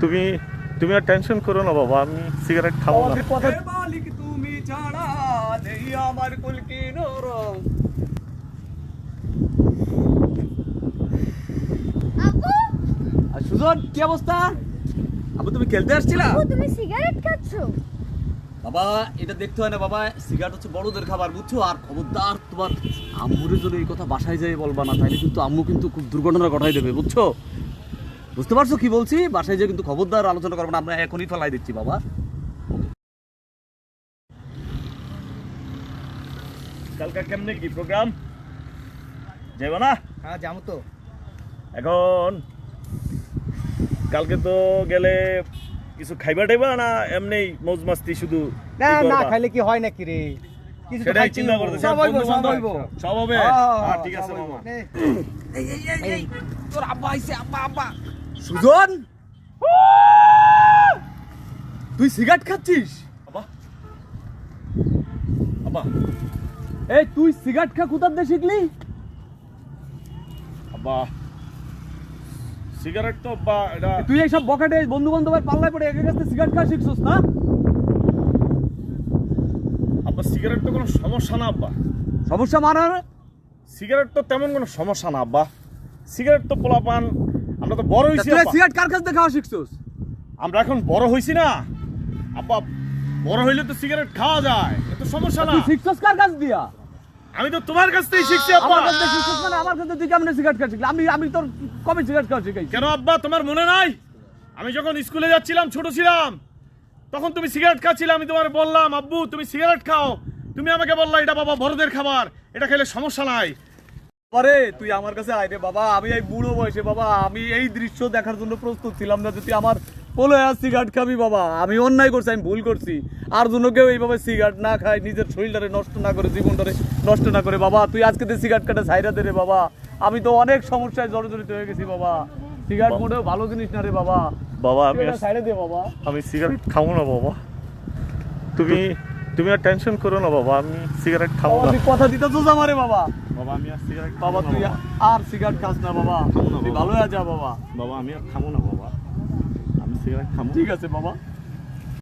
তুমি তুমি আর টেনশন করো না বাবা আমি সিগারেট খাব না। কথা মালিক তুমি ছাড়া নেই আমার কুলকি নরম। সুজন কি অবস্থা? আবু তুমি খেলতে আসছিলা? তুমি সিগারেট খাচ্ছ? বাবা এটা দেখতে হয় না বাবা সিগারেট হচ্ছে বড়দের খাবার বুঝছ? আর খবরদার তোমার আম্মুর জন্য এই কথা বাসায় যাই বলবা না তাইলে কিন্তু আম্মু কিন্তু খুব দুর্ঘটনা ঘটাই দেবে বুঝছ? বুঝতে পারছ কি বলছি? বাসায় যেয়ে কিন্তু খবরদার আলোচনা করব না আমরা এখনই ফেলাই দিচ্ছি বাবা। কালকে কেমনে কি প্রোগ্রাম যাইব না? হ্যাঁ যাব তো। এখন কালকে তো গেলে কিছু খাইবা টাইবা না এমনি মৌজ মাস্তি শুধু না না খাইলে কি হয় নাকি রে? সেটাই চিন্তা। করতেছি সব হইবো, সব বান্ধব। সব হবে। হ্যাঁ, হ্যাঁ, ঠিক আছে। তোর আব্বা আইছে আব্বা আব্বা। সুজন? তুই সিগারেট খাচ্ছিস? আব্বা। এই তুই সিগারেট খা কোথার দিয়ে শিখলি? আব্বা। সিগারেট তো বা এটা তুই এইসব বকেটে বন্ধু বান্ধবের পাল্লায় পড়ে একে কাছে সিগারেট খা শিখছিস না? আব্বা সিগারেট তো কোনো সমস্যা না আব্বা। সমস্যা মানার সিগারেট তো তেমন কোনো সমস্যা না আব্বা। সিগারেট তো পোলাপান আমরা তো বড় হইছি তুই। সিগারেট কার কাছ থেকে খাওয়া শিখছিস? আমরা এখন বড় হইছি না। আব্বা বড় হইলে তো সিগারেট খাওয়া যায় এত সমস্যা না। তুই শিখছিস কার কাছ দিয়া? আমি তো তোমার কাছ থেকেই শিখছি আব্বা। আমার কাছ থেকে শিখছিস মানে আমার কাছে তুই কেমনে সিগারেট খাওয়া শিখলি? আমি আমি তোর কবে সিগারেট খাওয়া শিখাইছি? কেন আব্বা তোমার মনে নাই? আমি যখন স্কুলে যাচ্ছিলাম ছোট ছিলাম তখন তুমি সিগারেট খাচ্ছিলে আমি তোমার বললাম আব্বু তুমি সিগারেট খাও। তুমি আমাকে বললা এটা বাবা বড়দের খাবার এটা খেলে সমস্যা নাই। আরে তুই আমার কাছে আয় রে বাবা আমি এই বুড়ো বয়সে বাবা আমি এই দৃশ্য দেখার জন্য প্রস্তুত ছিলাম না যে তুই আমার বলে আর সিগারেট খাবি বাবা। আমি অন্যায় করছি আমি ভুল করছি। আর জন্য কেউ এইভাবে সিগারেট না খায় নিজের শরীরটারে নষ্ট না করে জীবনটারে নষ্ট না করে। বাবা তুই আজকে তুই সিগারেট কাটে ছাইরা দে রে বাবা। আমি তো অনেক সমস্যায় জড়জড়িত হয়ে গেছি বাবা। সিগারেট মোটেও ভালো জিনিস না রে বাবা। বাবা আমি ছাইড়ে দে বাবা। আমি সিগারেট খাব না বাবা। তুমি তুমি আর টেনশন করো না বাবা আমি সিগারেট খাব না। তুই কথা দিতেছিস আমারে বাবা। বাবা আমি আর সিগারেট বাবা তুই আর সিগারেট খাস না বাবা। তুই। ভালো হয়ে যা বাবা। বাবা আমি আর খাব না বাবা। আমি সিগারেট খাব। ঠিক আছে বাবা।